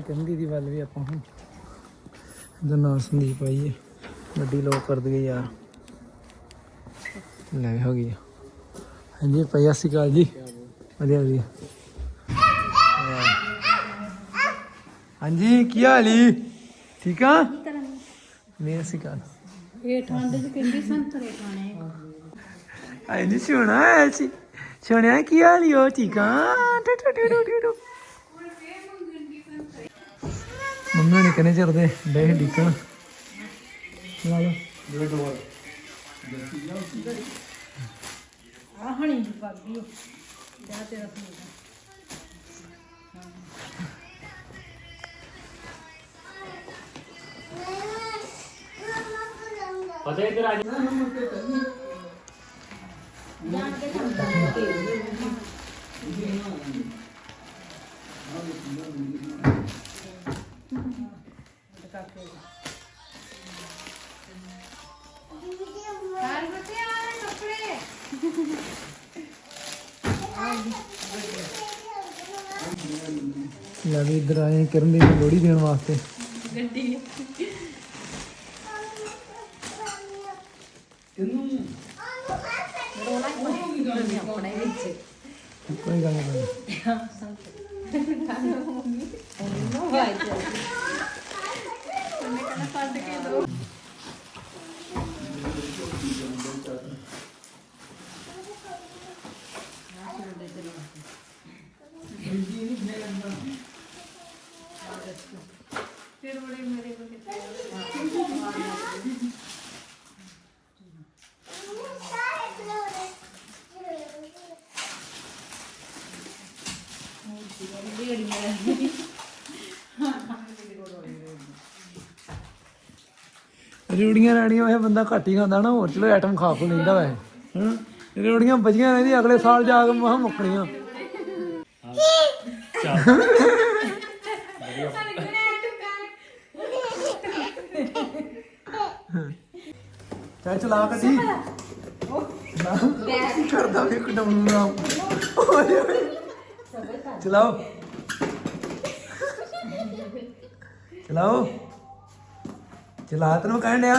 ਕਹਿੰਦੀ ਦੀ ਵੱਲ ਵੀ ਆਪਾਂ ਹੁਣ। ਇਹਦਾ ਨਾਮ ਸੰਦੀਪ ਆਈ ਹੈ ਗੱਡੀ ਲੋਕ ਕਰ ਦਈਏ ਯਾਰ। ਲੈ ਹੋ ਗਈ ਹਾਂਜੀ ਪਈਆ ਸੀ ਕਾਲ ਜੀ। ਵਧੀਆ ਵਧੀਆ। ਹਾਂਜੀ ਕੀ ਹਾਲ ਈ ਠੀਕ ਆ? ਮੇਰਾ ਸੀ ਕਾਲ ਇਹ ਠੰਡ ਚ ਕਹਿੰਦੀ ਸੰਤਰੇ ਖਾਣੇ ਆਈ ਨਹੀਂ ਸੁਣਾ ਐਸੀ ਸੁਣਿਆ ਕੀ ਹਾਲ ਈ ਉਹ ਠੀਕ ਆ? ਟੂ ਟੂ ਟੂ ਟੂ ਟੂ ਮੰਮੀ ਨੇ ਕਨੇ ਚੜਦੇ ਡੇ ਡਿੱਕਣ ਲਾ ਵੀ ਇੱਧਰ ਆਏ ਕਰਨ ਦੀ ਲੋੜੀ ਦੇਣ ਵਾਸਤੇ। ਗੱਡੀ। ਆਪਣੇ ਵਿੱਚ ਕੋਈ ਗੱਲ ਨਹੀਂ। ਉਹ ਵਾਈ ਜਾ ਉਹਨੇ ਕਹਿੰਦਾ ਫੜ ਕੇ ਦੋ ਫਿਰ ਬੜੇ ਮੇਰੇ ਕੋਲ ਕਿੱਥੇ ਰੇੜੀ ਮੇਰਾ ਰੂੜੀਆਂ ਰਾੜੀਆਂ ਇਹ ਬੰਦਾ ਘੱਟ ਹੀ ਖਾਂਦਾ ਨਾ, ਹੋਰ ਚਲੋ ਆਈਟਮ ਖਾ ਖੂ ਲੈਂਦਾ ਵੈ ਹਾਂ? ਰੂੜੀਆਂ ਬਚੀਆਂ ਰਹਿੰਦੀਆਂ ਅਗਲੇ ਸਾਲ ਜਾ ਕੇ ਮਹਾ ਮੁੱਕਣੀਆਂ। ਚੱਲ ਚਲਾ ਕੱਢੀ ਨਾ ਕਰਦਾ ਵੀ ਕਡਮ ਓਏ। ਚਲਾਓ। ਚਲਾਓ। ਚਲਾ ਤੈਨੂੰ ਕਹਿਣ ਡਿਆ।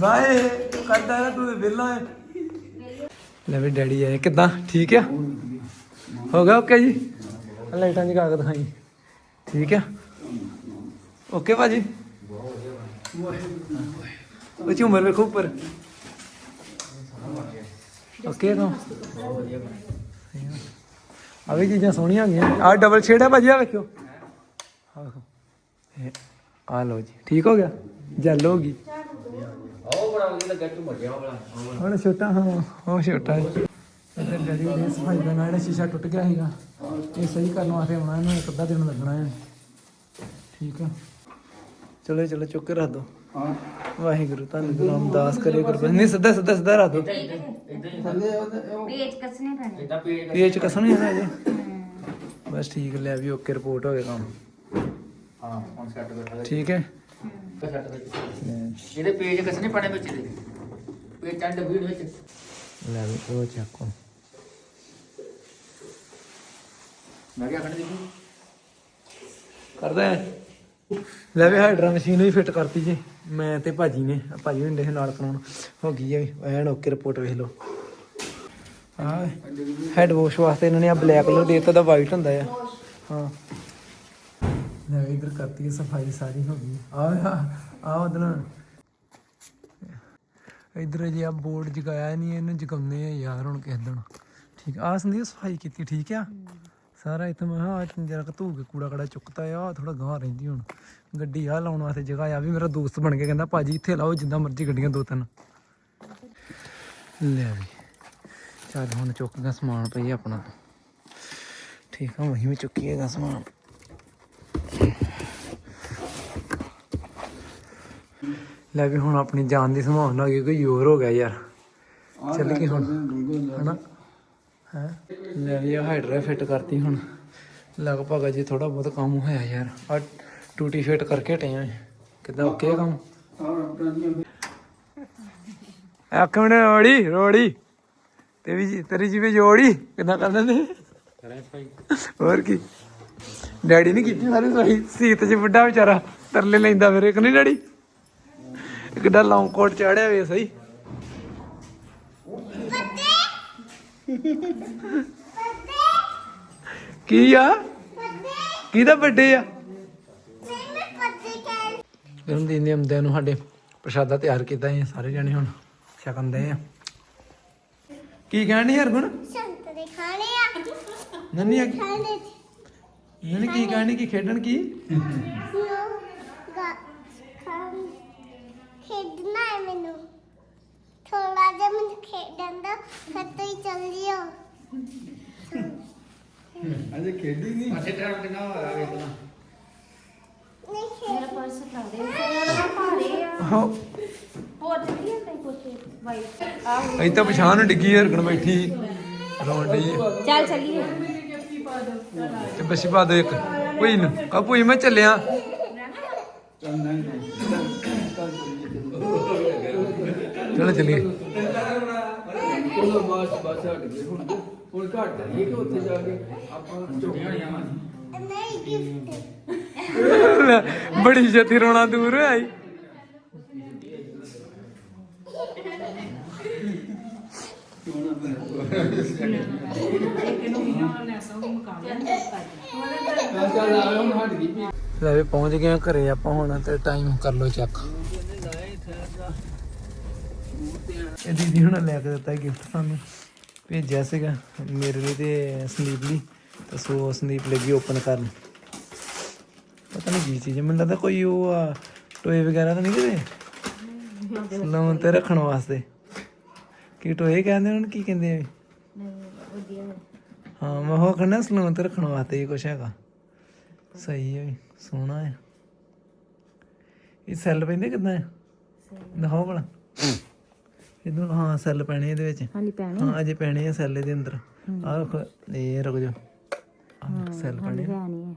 ਬਾਏ ਤੂੰ ਕਰਦਾ ਨਾ ਤੂੰ ਵਿਹਲਾ ਹੈ। ਲੈ ਵੀ ਡੈਡੀ ਆਏ, ਕਿਦਾਂ? ਠੀਕ ਆ? ਹੋ ਗਿਆ ਓਕੇ ਜੀ? ਆਹ ਲਾਈਟਾਂ ਜਗਾ ਕੇ ਦਿਖਾਈ। ਠੀਕ ਆ? ਓਕੇ ਭਾਜੀ? ਉਹ ਝੂਮਰ ਵੇਖੋ ਉੱਪਰ। ਓਕੇ ਨਾ ਆ ਵੀ ਚੀਜ਼ਾਂ ਸੋਹਣੀਆਂ ਹੁੰਦੀਆਂ ਆ ਡਬਲ ਸ਼ੇਡ ਹੈ ਭਾਜੀ ਆ ਵੇਖਿਓ। ਆਹ ਵੇਖੋ। ਇਹ ਆ ਲਓ ਜੀ। ਠੀਕ ਹੋ ਗਿਆ? ਜੈਲ ਹੋ ਗਈ। ਉਹ ਬੜਾ ਵਧੀਆ ਲੱਗਾ ਝੁੰਮਰ ਗਿਆ ਉਹ। ਹੁਣ ਛੋਟਾ ਹਾਂ ਉਹ ਛੋਟਾ ਹੈ ਇੱਧਰ ਡੈਡੀ ਨੇ ਸਫ਼ਾਈ ਦਾ ਨਾਲ ਸ਼ੀਸ਼ਾ ਟੁੱਟ ਗਿਆ ਸੀਗਾ। ਇਹ ਸਹੀ ਕਰਨ ਵਾਸਤੇ ਆਉਣਾ ਇਹਨੂੰ ਇੱਕ ਅੱਧਾ ਦਿਨ ਲੱਗਣਾ ਹੈ। ਠੀਕ ਆ। ਚਲੋ ਚਲੋ ਚੁੱਕ ਕੇ ਰੱਖ ਦੋ। ਵਾਹਿਗੁਰੂ ਤੁਹਾਨੂੰ ਗੁਰੂ ਰਾਮਦਾਸ ਕਰੇ ਗੁਰਬਖਸ਼। ਨਹੀਂ ਸਿੱਧਾ ਸਿੱਧਾ ਸਿੱਧਾ ਰੱਖ ਦੋ ਪੇਜ ਕੱਸਣੇ ਪੈਣੇ। ਕਸਣ ਹੈ। ਅਜੇ ਬਸ ਠੀਕ ਲੈ ਵੀ ਓਕੇ ਰਿਪੋਰਟ ਹੋ ਗਿਆ ਕੰਮ। ਹਾਂ ਹੁਣ ਸੈੱਟ ਕਰ ਠੀਕ ਹੈ? ਸੈੱਟ ਕਰ ਇਹਦੇ ਪੇਜ ਕਿਸ ਨੇ ਪਾਣੇ ਵਿੱਚ ਵਿੱਚ। ਲੈ ਵੀ ਉਹ ਚੱਕੋ। ਮੈਂ ਕਿਹਾ ਖੜ ਦੇਖੀ ਕਰਦਾ ਹੈ? ਲੈ ਵੀ ਹਾਈਡਰਾ ਮਸ਼ੀਨ ਵੀ ਫਿੱਟ ਕਰਤੀ ਜੀ। ਮੈਂ ਤੇ ਭਾਜੀ ਨੇ, ਭਾਜੀ ਹੁੰਦੇ ਸੀ ਨਾਲ ਕਰਾਉਣ। ਹੋ ਗਈ ਹੈ ਐਨ ਓਕੇ ਰਿਪੋਰਟ ਵੇਖ ਲਓ। ਹਾਂ ਹੈਡ ਵਾਸ਼ ਵਾਸਤੇ ਇਹਨਾਂ ਨੇ ਆ ਬਲੈਕ ਕਲਰ ਦੇ ਦਾ ਵਾਈਟ ਹੁੰਦਾ ਆ। ਹਾਂ। ਲੈ ਵੀ ਇਧਰ ਕਰਤੀ ਹੈ ਸਫ਼ਾਈ ਸਾਰੀ, ਹੋ ਗਈ। ਆ ਆ ਉਹਦਨ ਇਧਰ ਜੀ ਆ ਬੋਰਡ ਜਗਾਇਆ ਨਹੀਂ ਇਹਨੂੰ ਜਗਾਉਂਦੇ ਆ ਯਾਰ ਹੁਣ ਕਿਸ ਦਿਨ। ਠੀਕ ਆ ਸੰਦੀਪ ਸਫ਼ਾਈ ਕੀਤੀ, ਠੀਕ ਆ? ਸਾਰਾ ਇੱਥੇ ਮੈਂ ਹਾਂ ਜਰਾ ਧੂ ਕੇ ਕੂੜਾ ਕੜਾ ਚੁੱਕਤਾ ਆ ਥੋੜਾ ਗਾਂ ਰਹਿੰਦੀ ਹੁਣ। ਗੱਡੀ ਆ ਲਾਉਣ ਵਾਸਤੇ ਜਗ੍ਹਾ ਆ ਵੀ ਮੇਰਾ ਦੋਸਤ ਬਣ ਕੇ ਕਹਿੰਦਾ ਭਾਜੀ ਇੱਥੇ ਲਾਓ, ਜਿੱਦਾਂ ਮਰਜ਼ੀ ਗੱਡੀਆਂ ਦੋ ਤਿੰਨ। ਲੈ ਵੀ, ਚੱਲ ਹੁਣ ਚੁੱਕ ਗਿਆ ਸਮਾਨ ਪਈ ਆਪਣਾ ਠੀਕ ਆ ਵਹੀ ਵੀ ਚੁੱਕੀਏਗਾ ਸਮਾਨ। ਲੈ ਵੀ ਹੁਣ ਆਪਣੀ ਜਾਨ ਦੀ ਸੰਭਾਵਨਾ ਹੋ ਗਈ ਕੋਈ ਹੋਰ ਹੋ ਗਿਆ ਯਾਰ। ਚੱਲ ਗਈ ਹੁਣ, ਹਨਾ? ਹੈ ਮੈਂ ਵੀ ਹਾਈਡਰਾ ਫਿੱਟ ਕਰਤੀ ਹੁਣ। ਲਗਭਗ ਅਜੇ ਥੋੜਾ ਬਹੁਤ ਕੰਮ ਹੋਇਆ ਯਾਰ। ਆ ਟੂਟੀ ਫਿੱਟ ਕਰਕੇ ਹਟੇ ਕਿਦਾਂ ਓਕੇ ਕੰਮ? ਇੱਕ ਮਿੰਟ, ਰੋੜੀ ਰੋੜੀ। ਤੇ ਵੀ ਜੀ- ਤੇਰੀ ਜਿਵੇਂ ਜੋੜੀ। ਕਿਦਾਂ ਕਰ ਦਿੰਦੇ ਹੋਰ ਕੀ? ਡੈਡੀ ਨੇ ਕੀਤੀ ਸਾਰੇ ਸਹੀ ਸੀਤ 'ਚ ਵੱਡਾ ਵਿਚਾਰਾ, ਤਰਲੇ ਲੈਂਦਾ ਫਿਰ, ਇੱਕ ਨਹੀਂ ਡੈਡੀ? ਕਿੱਡਾ ਲੌਂਗ ਕੋਟ ਚਾੜਿਆ ਵੇ ਸਹੀ। ਕੀ ਆ? ਕਿਹਦਾ ਬਰਥਡੇ ਆ? ਗਰਮ ਦਿਨ ਦੇ ਆਉਂਦਿਆਂ ਨੂੰ ਸਾਡੇ ਪ੍ਰਸ਼ਾਦਾ ਤਿਆਰ ਕੀਤਾ ਹੈ ਸਾਰੇ ਜਣੇ ਹੁਣ ਛਕਣ ਦੇ ਆ। ਕੀ ਕਹਿਣ ਡਈ ਹਰਗੁਣ? ਸੰਤਰੇ ਖਾਣੇ ਆ ਨੰਨੀ ਆ ਕੀ? ਖਾਣੇ ਨੰਨੀ ਕੀ ਕਹਿਣ ਡਈ ਕੀ ਖੇਡਣ ਕੀ? ਨੂੰ ਗਾ ਖਾਣ ਖੇਡਣਾ ਹੈ ਮੈਨੂੰ। ਥੋੜਾ ਜਿਹਾ ਮੈਨੂੰ ਖੇਡਣ ਦਾ ਫਿਰ ਤੁਸੀਂ ਚੱਲ ਜਿਓ ਅੱਛੇ ਟਾਈਮ ਕਿੰਨਾ ਹੋਇਆ ਵੇਖਣਾ ਨਹੀਂ ਖੇਡ ਪਰਸ ਖਾ ਦੇ ਫੋਨ ਭਾਰੇ ਆ। ਹਾਂ ਹੋਰ ਚੱਲੀ ਜਾਂਦਾ ਕੁਛ। ਵਾਈਟ ਆਹ। ਅਸੀਂ ਤਾਂ ਪਛਾਣ ਨੂੰ ਡਿੱਗੀ ਹਰਗੁਣ ਬੈਠੀ। ਰੋਣ ਡਈ ਆ। ਚੱਲ ਚੱਲੀਏ। ਤੇ ਬੱਸੀ ਪਾ ਦੋ ਇੱਕ। ਭੂਈ ਨੂੰ। ਕਾ ਭੂਈ ਮੈਂ ਚੱਲਿਆ। ਚਲੋ ਚੱਲੀਏ ਚਲੋ। ਬਸ ਬਸ ਹਟ ਗਏ ਹੁਣ ਹੁਣ ਘੱਟ ਕਰੀਏ ਕਿ ਉੱਥੇ ਜਾ ਕੇ ਆਪਾਂ ਹੋਈਆਂ ਵਾ ਨਹੀਂ ਗਿਫਟ ਬੜੀ ਛੇਤੀ ਰੋਣਾ ਦੂਰ ਆਈ ਚੱਲ ਚੱਲ ਆ ਹੁਣ ਹਟ ਗਈ। ਵੀ ਲੈ ਵੀ ਪਹੁੰਚ ਗਏ ਆ ਘਰੇ ਆਪਾਂ ਹੁਣ ਤੇ ਟਾਈਮ ਕਰ ਲੋ ਚੈੱਕ ਇਹ ਦੀਦੀ ਹੁਣ ਲੈ ਕੇ ਦਿੱਤਾ ਗਿਫਟ ਸਾਨੂੰ। ਭੇਜਿਆ ਸੀਗਾ ਮੇਰੇ ਲਈ ਤੇ ਸੰਦੀਪ ਲਈ। ਤੇ ਸੋ ਸੰਦੀਪ ਲੱਗੀ ਓਪਨ ਕਰਨ। ਪਤਾ ਨਹੀਂ ਕੀ ਚੀਜ਼ ਹੈ, ਮੈਨੂੰ ਲੱਗਦਾ ਕੋਈ ਉਹ ਆ ਟੋਏ ਵਗੈਰਾ ਤਾਂ ਨਹੀਂ ਕਿਤੇ? ਸਲੂਨ ਤੇ ਰੱਖਣ ਵਾਸਤੇ। ਕੀ ਟੋਏ ਕਹਿੰਦੇ ਹੁਣ ਕੀ ਕਹਿੰਦੇ ਆ ਵੀ ਹਾਂ ਮੈਂ ਉਹ ਕਹਿੰਦਾ ਸਲੂਨ ਤੇ ਰੱਖਣ ਵਾਸਤੇ ਹੀ ਕੁਛ ਹੈਗਾ। ਸਹੀ ਹੈ ਵੀ, ਸੋਹਣਾ ਹੈ ਇਹ ਸੈੱਲ ਪੈਂਦੇ ਕਿਦਾਂ ਹੈ ਦਿਖਾਓ ਭਲਾ। ਇਹਨੂੰ ਹਾਂ ਸੈੱਲ ਪੈਣੇ ਇਹਦੇ ਵਿੱਚ। ਹਾਲੀ ਪੈਣੀ। ਹਾਂ ਅਜੇ ਪੈਣੇ ਆ ਸੈੱਲ ਦੇ ਅੰਦਰ। ਰੱਖੋ ਇਹ ਰੁਕ ਜਾ ਸੈੱਲ ਪੈਣੇ ਆ। ਪੈਣੀ ਹੈ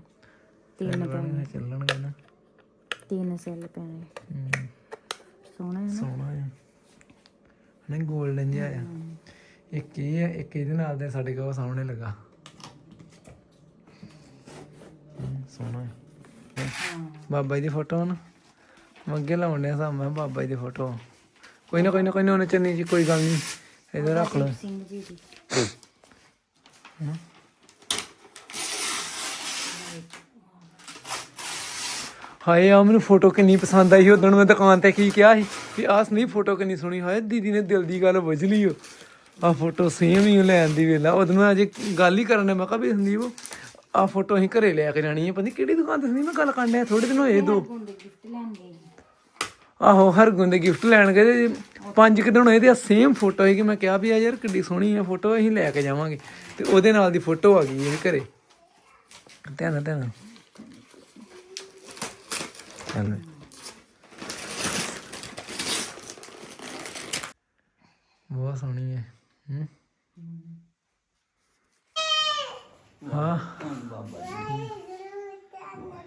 ਤਿੰਨ ਸੈੱਲ ਪੈਣੇ ਆ, ਚੱਲਣਗੇ ਨਾ। ਤਿੰਨ ਸੈੱਲ ਪੈਣੇ। ਹਮ, ਸੋਹਣਾ ਹੈ ਨਾ? ਸੋਹਣਾ ਹੈ ਨਹੀਂ 골ਡਨ ਜਿਹਾ ਆ। ਇੱਕ ਇਹ ਹੈ ਇੱਕ ਇਹਦੇ ਨਾਲ ਦੇ ਸਾਡੇ ਕੋਲ ਸਾਹਮਣੇ ਲੱਗਾ। ਸੋਹਣਾ ਹੈ। ਬਾਬਾ ਜੀ ਦੀ ਫੋਟੋ ਨਾ। ਮੈਂ ਅੱਗੇ ਲਾਉਣ ਡਿਆ ਸਾਂ ਮੈਂ ਬਾਬਾ ਜੀ ਦੀ ਫੋਟੋ ਕੋਈ ਨਾ ਕੋਈ ਨਾ ਕੋਈ ਨਾ ਉਹਨੇ ਚੰਨੀ ਜੀ ਕੋਈ ਗੱਲ ਨਹੀਂ ਇਹਦੇ ਰੱਖ ਲਓ ਸਿੰਘ ਜੀ ਦੀ ਹਾਏ ਆ ਮੈਨੂੰ ਫੋਟੋ ਕਿੰਨੀ ਪਸੰਦ ਆਈ ਉਦੋਂ ਮੈਂ ਦੁਕਾਨ ਤੇ ਕੀ ਕਿਹਾ ਸੀ ਵੀ ਆਸ ਨਹੀਂ ਫੋਟੋ ਕਿੰਨੀ ਸੋਹਣੀ। ਹਾਏ ਦੀਦੀ ਨੇ ਦਿਲ ਦੀ ਗੱਲ ਬੁੱਝ ਲਈ ਓ। ਆ ਫੋਟੋ ਸੇਮ ਹੀ ਲੈਣ ਦੀ ਵੇਲਾ। ਉਦੋਂ ਮੈਂ ਅਜੇ ਗੱਲ ਹੀ ਕਰਨ ਡਿਆ, ਮੈਂ ਕਿਹਾ ਵੀ ਸੰਦੀਪ ਆ ਫੋਟੋ ਅਸੀਂ ਘਰੇ ਲੈ ਕੇ ਜਾਣੀ ਹੈ ਪਤਾ ਨੀ ਕਿਹੜੀ ਦੁਕਾਨ ਤੇ ਸੀ ਮੈਂ ਗੱਲ ਕਰਨ ਡਿਆ ਥੋੜੇ ਦਿਨ ਹੋਏ ਦੋ। ਗਿਫਟ ਲੈਣ ਗਏ ਆਹੋ ਹਰਗੁਣ ਦੇ ਗਿਫਟ ਲੈਣ ਗਏ ਤੇ ਪੰਜ ਕੁ ਦਿਨ ਹੋਏ ਤੇ ਸੇਮ ਫੋਟੋ ਹੈ ਕਿ ਮੈਂ ਕਿਹਾ ਵੀ ਆ ਯਾਰ ਕਿੱਡੀ ਸੋਹਣੀ ਹੈ ਫੋਟੋ ਅਸੀਂ ਲੈ ਕੇ ਜਾਵਾਂਗੇ। ਤੇ ਉਹਦੇ ਨਾਲ ਦੀ ਫੋਟੋ ਆ ਗਈ ਹੈ ਘਰੇ। ਧਿਆਨ ਨਾਲ, ਧਿਆਨ ਨਾਲ। ਚੱਲ ਬਹੁਤ ਸੋਹਣੀ ਹੈ ਹੂੰ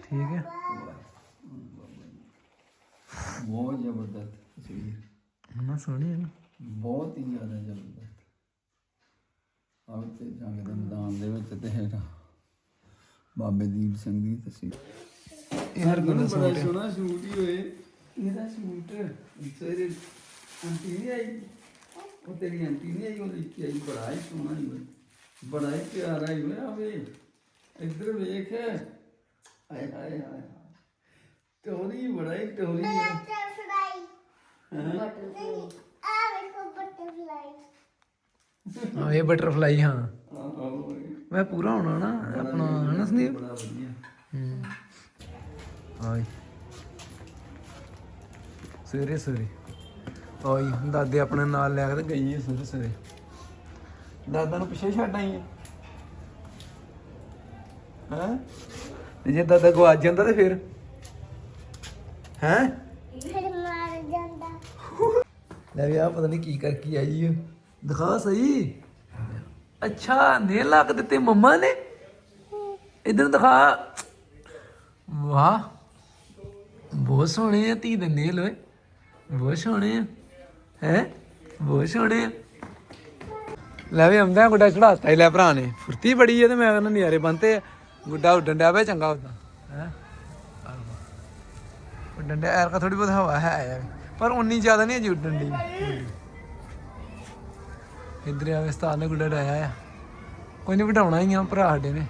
ਠੀਕ ਹੈ ਬਹੁਤ ਜ਼ਬਰਦਸਤ ਤਸਵੀਰ ਨਾ ਸੋਹਣੀ ਹੈ ਨਾ ਬਹੁਤ ਹੀ ਜ਼ਿਆਦਾ ਜ਼ਬਰਦਸਤ ਆਹ ਤੇ ਜੰਗ ਦੇ ਮੈਦਾਨ ਦੇ ਵਿੱਚ ਤੇ ਹੈਗਾ ਬਾਬੇ ਦੀਪ ਸਿੰਘ ਦੀ ਤਸਵੀਰ ਇਹ ਹਰ ਗੁਣ ਬੜਾ ਸੋਹਣਾ ਸੂਟ ਹੀ ਹੋਏ। ਇਹਦਾ ਸੂਟ ਸਵੇਰੇ ਆਂਟੀ ਨਹੀਂ ਆਈ। ਉਹ ਤੇਰੀ ਆਂਟੀ ਨਹੀਂ ਆਈ ਉਹ ਲੈ ਕੇ ਆਈ। ਬੜਾ ਹੀ ਸੋਹਣਾ ਹੀ ਹੋਇਆ। ਬੜਾ ਹੀ ਪਿਆਰਾ ਹੀ ਹੋਇਆ ਵੇ। ਇੱਧਰ ਵੇਖ। ਹਾਏ ਹਾਏ ਹਾਏ। ਟੋਰੀ ਬੜਾ ਹੀ ਟੋਰੀ ਹੈ? ਬਟਰਫਲਾਈ ਆ ਵੇਖੋ ਬਟਰਫਲਾਈ ਹਾਂ ਇਹ ਬਟਰਫਲਾਈ ਹਾਂ। ਮੈਂ ਪੂਰਾ ਹੋਣਾ ਨਾ ਆਪਣਾ ਹਨਾ ਸੰਦੀਪ? ਬੜਾ ਵਧੀਆ। ਹੂੰ। ਆਈ। ਸਵੇਰੇ ਸਵੇਰੇ। ਆਈ ਦਾਦੇ ਆਪਣੇ ਨਾਲ ਲੈ ਕੇ ਤੇ ਗਈ ਹੈ ਸਵੇਰੇ ਸਵੇਰੇ। ਦਾਦਾ ਨੂੰ ਪਿੱਛੇ ਛੱਡ ਆਈ ਹੈ ਹਾਂ? ਤੇ ਜੇ ਦਾਦਾ ਗਵਾਚ ਜਾਂਦਾ ਤੇ ਫਿਰ? ਹੈਂ? ਫਿਰ ਮਾਰ ਜਾਂਦਾ। ਲੈ ਵੀ ਆ ਪਤਾ ਨਹੀਂ ਕੀ ਕਰਕੇ ਆਈ ਹੈ ਦਿਖਾ ਸਹੀ। ਅੱਛਾ ਨੇ ਲੱਗ ਦਿੱਤੇ ਮੰਮਾ ਨੇ। ਇਧਰ ਦਿਖਾ। ਵਾਹ, ਬਹੁਤ ਸੋਹਣੇ ਆ ਧੀ ਦੇ ਨੇਲ, ਓਏ। ਬਹੁਤ ਸੋਹਣੇ ਆ। ਹੈ? ਬਹੁਤ ਸੋਹਣੇ ਆ। ਲੈ ਵੀ ਆਉਂਦਾ ਗੁੱਡਾ ਚੜਾਤਾ ਹੀ ਲੈ ਭਰਾ ਨੇ। ਫੁਰਤੀ ਬੜੀ ਹੈ ਤੇ ਮੈਂ ਕਹਿੰਦਾ ਨਜ਼ਾਰੇ ਬੰਤੇ ਆ। ਗੁੱਡਾ ਉੱਡਣ ਡਿਆ ਵੇ ਚੰਗਾ ਉਦਾਂ। ਹੈ? ਉੱਡਣ ਡਿਆ ਐਰਕਾ ਥੋੜੀ ਬਹੁਤ ਹਵਾ ਹੈ ਯਾਰ। ਪਰ ਉਨੀ ਜ਼ਿਆਦਾ ਨਹੀਂ ਅਜੀ ਉੱਡਣ ਦੀ ਇਧਰ ਆਵੇ ਸਤਾਨ ਨੇ ਗੁੱਡਾ ਡਾਇਆ ਆ। ਕੋਈ ਨਹੀਂ ਵਡਾਉਣਾ ਹੀ ਆ, ਭਰਾ ਸਾਡੇ ਨੇ।